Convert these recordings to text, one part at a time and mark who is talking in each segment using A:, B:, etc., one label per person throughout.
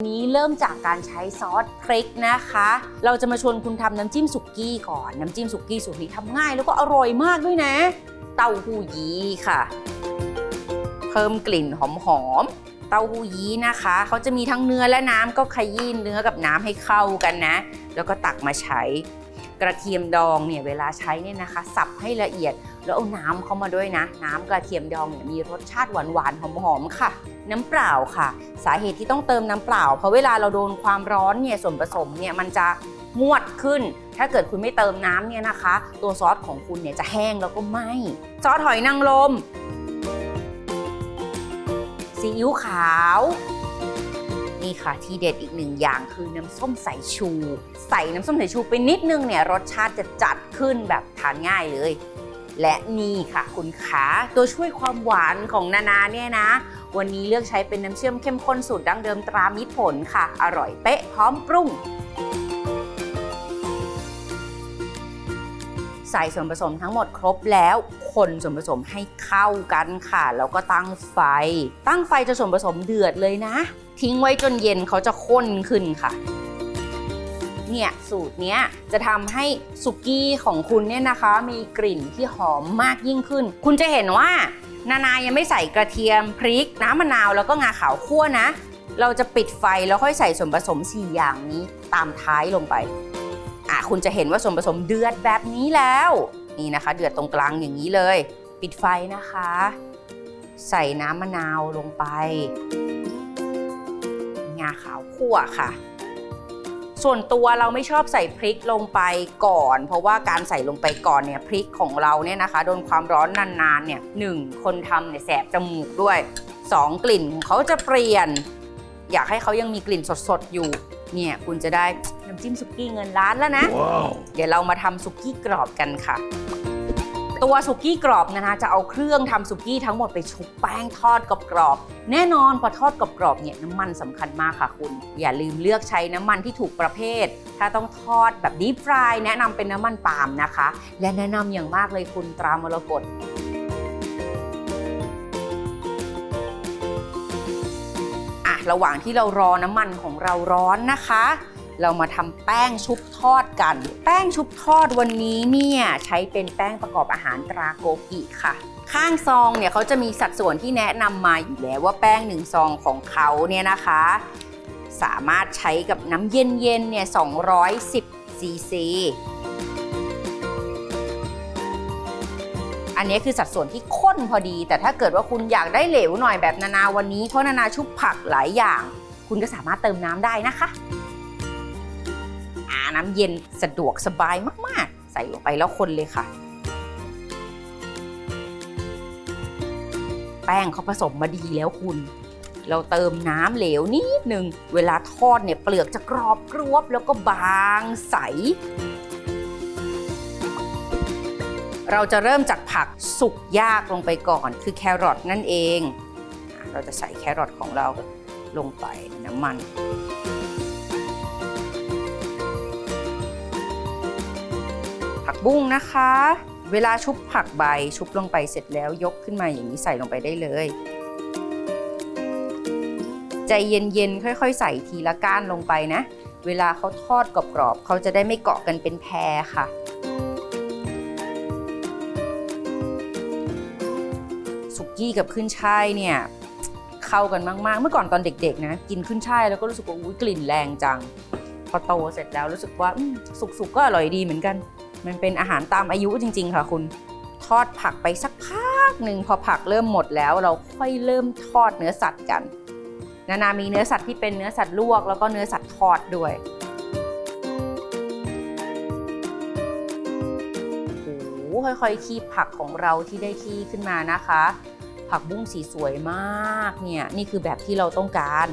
A: นี้เริ่มจากการใช้ซอสพริกนะคะ เราจะมาชวนคุณทำน้ำจิ้มสุกี้ก่อน น้ำจิ้มสุกี้สูตรนี้ทำง่ายแล้วก็อร่อยมากด้วยนะ เต้าหู้ยี้ค่ะ เพิ่มกลิ่นหอมๆ เต้าหู้ยี้นะคะ เขาจะมีทั้งเนื้อและน้ำก็ขยี้เนื้อกับน้ำให้เข้ากันนะ แล้วก็ตักมาใช้ กระเทียมดองเนี่ยเวลาใช้เนี่ยนะคะ สับให้ละเอียด แล้วเอาน้ำเข้ามาด้วยนะ น้ำกระเทียมดองเนี่ยมีรสชาติหวานๆหอมๆค่ะ น้ำเปล่าค่ะ สาเหตุที่ต้องเติมน้ำเปล่า เพราะเวลาเราโดนความร้อนเนี่ยส่วนผสมเนี่ยมันจะงวดขึ้น ถ้าเกิดคุณไม่เติมน้ำเนี่ยนะคะ ตัวซอสของคุณเนี่ยจะแห้งแล้วก็ไหมซอสหอยนางรมซีอิ๊วขาว นี่ค่ะที่เด็ดอีกหนึ่งอย่างคือน้ำส้มสายชู ใส่น้ำส้มสายชูไปนิดนึงเนี่ยรสชาติจะจัดขึ้นแบบทานง่ายเลย และนี่ค่ะคุณขาตัวช่วยความหวานของนานาเนี่ยนะ วันนี้เลือกใช้เป็นน้ำเชื่อมเข้มข้นสูตรดั้งเดิมตรามิตรผลค่ะ อร่อยเป๊ะพร้อมปรุงใส่ส่วนผสมทั้งหมดครบแล้ว คนส่วนผสมให้เข้ากันค่ะ แล้วก็ตั้งไฟ ตั้งไฟจนส่วนผสมเดือดเลยนะ ทิ้งไว้จนเย็นเขาจะข้นขึ้นค่ะ เนี่ยสูตรเนี้ยจะทำให้สุกี้ของคุณเนี่ยนะคะ มีกลิ่นที่หอมมากยิ่งขึ้น คุณจะเห็นว่านานายังไม่ใส่กระเทียมพริก น้ำมะนาวแล้วก็งาขาวคั่วนะ เราจะปิดไฟแล้วค่อยใส่ส่วนผสม 4 อย่างนี้ตามท้ายลงไปอะคุณจะเห็นว่าส่วนผสมเดือดแบบนี้แล้ว นี่นะคะ เดือดตรงกลางอย่างนี้เลย ปิดไฟนะคะ ใส่น้ำมะนาวลงไปาขาวคั่วค่ะ ส่วนตัวเราไม่ชอบใส่พริกลงไปก่อน เพราะว่าการใส่ลงไปก่อนเนี่ยพริกของเราเนี่ยนะคะโดนความร้อนนานๆเนี่ยหนึ่งคนทำเนี่ยแสบจมูกด้วยสองกลิ่นของเขาจะเปลี่ยน อยากให้เขายังมีกลิ่นสดๆอยู่เนี่ยคุณจะได้น้ำจิ้มสุกี้เงินล้านแล้วนะ
B: Wow.
A: เดี๋ยวเรามาทำสุกี้กรอบกันค่ะ ตัวสุกี้กรอบนะคะจะเอาเครื่องทำสุกี้ทั้งหมดไปชุบแป้งทอดกรอบๆแน่นอนพอทอดกรอบๆเนี่ยน้ำมันสำคัญมากค่ะคุณ อย่าลืมเลือกใช้น้ำมันที่ถูกประเภท ถ้าต้องทอดแบบดีฟรายแนะนำเป็นน้ำมันปาล์มนะคะ และแนะนำอย่างมากเลยคุณตรามรกตอะระหว่างที่เรารอน้ำมันของเราร้อนนะคะ เรามาทำแป้งชุบทอดกัน แป้งชุบทอดวันนี้เนี่ยใช้เป็นแป้งประกอบอาหารตราโกกิค่ะ ข้างซองเนี่ยเขาจะมีสัดส่วนที่แนะนำมาอยู่แล้วว่าแป้งหนึ่งซองของเขาเนี่ยนะคะ สามารถใช้กับน้ำเย็นๆเนี่ย210ซีซีอันนี้คือสัดส่วนที่ข้นพอดี แต่ถ้าเกิดว่าคุณอยากได้เหลวหน่อยแบบนานาวันนี้เพราะนานาชุบผักหลายอย่าง คุณก็สามารถเติมน้ำได้นะคะ น้ำเย็นสะดวกสบายมากๆ ใส่ลงไปแล้วคนเลยค่ะ แป้งเขาผสมมาดีแล้วคุณ เราเติมน้ำเหลวนิดหนึ่งเวลาทอดเนี่ยเปลือกจะกรอบกรวบแล้วก็บางใส เราจะเริ่มจากผักสุกยากลงไปก่อน คือแครอทนั่นเอง เราจะใส่แครอทของเราลงไปน้ำมัน ผักบุ้งนะคะ เวลาชุบผักใบชุบลงไปเสร็จแล้วยกขึ้นมาอย่างนี้ใส่ลงไปได้เลย ใจเย็นๆค่อย ๆ ใส่ทีละก้านลงไปนะ เวลาเขาทอดกรอบๆเขาจะได้ไม่เกาะกันเป็นแพรค่ะสุกี้กับขึ้นช่ายเนี่ยเข้ากันมากๆ เมื่อก่อนตอนเด็กๆนะกินขึ้นช่ายแล้วก็รู้สึกว่าอุ๊ยกลิ่นแรงจัง พอโตเสร็จแล้วรู้สึกว่าสุกๆก็อร่อยดีเหมือนกัน มันเป็นอาหารตามอายุจริง ๆ ค่ะคุณทอดผักไปสักพักหนึ่งพอผักเริ่มหมดแล้วเราค่อยเริ่มทอดเนื้อสัตว์กันนานามีเนื้อสัตว์ที่เป็นเนื้อสัตว์ลวก แล้วก็เนื้อสัตว์ทอดด้วยโอ้โหค่อยๆ คีบผักของเราที่ได้ที่ขึ้นมานะคะ ผักบุ้งสีสวยมากเนี่ยนี่คือแบบที่เราต้องการ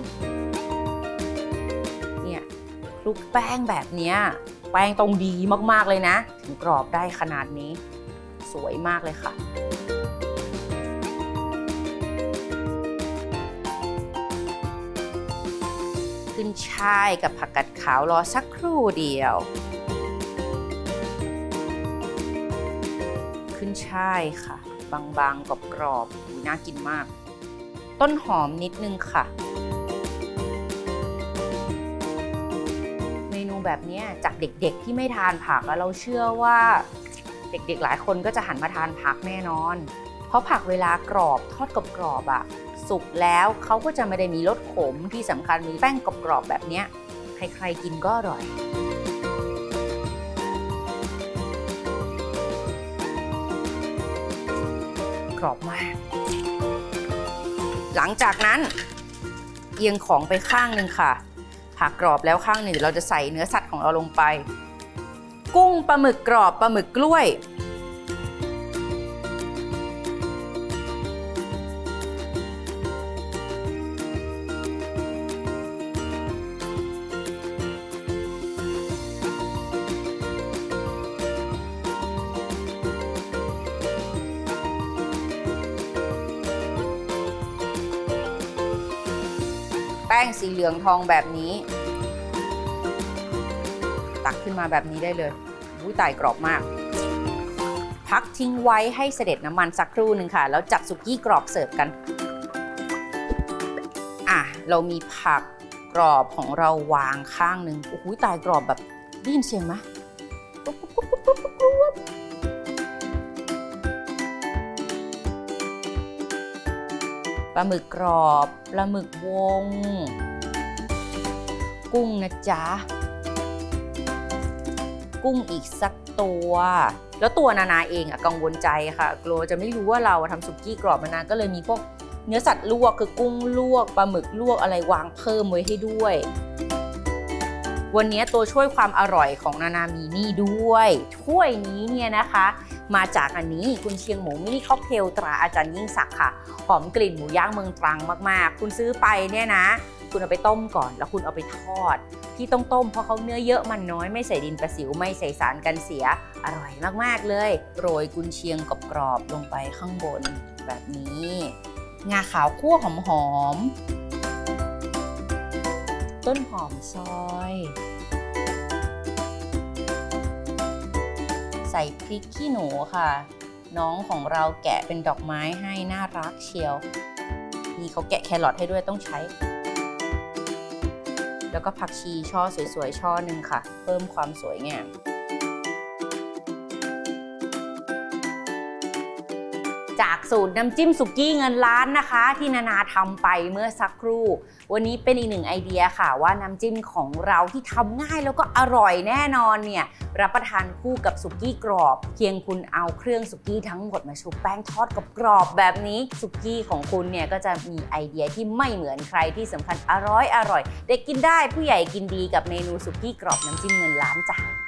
A: เนี่ยคลุกแป้งแบบเนี้ย แป้งตรงดีมากๆเลยนะ ถึงกรอบได้ขนาดนี้ สวยมากเลยค่ะขึ้นช่ายกับผักกัดขาวรอสักครู่เดียว ขึ้นช่ายค่ะ บางๆกรอบๆน่ากินมาก ต้นหอมนิดนึงค่ะ แบบนี้จากเด็กๆที่ไม่ทานผักแล้วเราเชื่อว่าเด็กๆหลายคนก็จะหันมาทานผักแน่นอน เพราะผักเวลากรอบทอดกรอบๆอะสุกแล้วเขาก็จะไม่ได้มีรสขมที่สำคัญมีแป้งกรอบๆแบบนี้ใครๆกินก็อร่อยกรอบมาก หลังจากนั้นเอียงของไปข้างหนึ่งค่ะ ผักกรอบแล้วข้างหนึ่งเดี๋ยวเราจะใส่เนื้อสัตว์ของเราลงไป กุ้งปลาหมึกกรอบปลาหมึกกล้วย ป้งสีเหลืองทองแบบนี้ ตักขึ้นมาแบบนี้ได้เลยอุ้ยตายกรอบมาก พักทิ้งไว้ให้เสด็จน้ำมันสักครู่หนึ่งค่ะ แล้วจัดสุกี้กรอบเสิร์ฟกัน อะ เรามีผักกรอบของเราวางข้างหนึ่งโอ้โหตายกรอบแบบได้ยินเสียงไหม ปลาหมึกกรอบปลาหมึกวง กุ้งนะจ๊ะ กุ้งอีกสักตัว แล้วตัวนานาเองอะกังวลใจค่ะ กลัวจะไม่รู้ว่าเราอะทำสุกี้กรอบมานานก็เลยมีพวกเนื้อสัตว์ลวกคือกุ้งลวกปลาหมึกลวกอะไรวางเพิ่มไว้ให้ด้วย วันนี้ตัวช่วยความอร่อยของนานามีนี่ด้วย ถ้วยนี้เนี่ยนะคะ มาจากอันนี้คุณเชียงหมูมินิค็อกเทลตราอาจารย์ยิ่งศักดิ์ค่ะ หอมกลิ่นหมูย่างเมืองตรังมากๆ คุณซื้อไปเนี่ยนะ คุณเอาไปต้มก่อน แล้วคุณเอาไปทอด ที่ต้องต้มเพราะเขาเนื้อเยอะมันน้อยไม่ใส่ดินประสิวไม่ใส่สารกันเสีย อร่อยมากๆเลย โรยกุนเชียงกรอบๆลงไปข้างบนแบบนี้ งาขาวคั่วหอมๆ ต้นหอมซอย ใส่พริกขี้หนูค่ะ น้องของเราแกะเป็นดอกไม้ให้น่ารักเชียว นี่เขาแกะแครอทให้ด้วยต้องใช้ แล้วก็ผักชีช่อสวยๆ ช่อหนึ่งค่ะ เพิ่มความสวยงาม สูตรน้ำจิ้มสุกี้เงินล้านนะคะ ที่นานาทำไปเมื่อสักครู่ วันนี้เป็นอีกหนึ่งไอเดียค่ะว่าน้ำจิ้มของเราที่ทำง่ายแล้วก็อร่อยแน่นอนเนี่ยรับประทานคู่กับสุกี้กรอบ เพียงคุณเอาเครื่องสุกี้ทั้งหมดมาชุบแป้งทอดกับกรอบแบบนี้สุกี้ของคุณเนี่ยก็จะมีไอเดียที่ไม่เหมือนใครที่สำคัญอร่อยอร่อยเด็กกินได้ผู้ใหญ่กินดีกับเมนูสุกี้กรอบน้ำจิ้มเงินล้านจ้ะ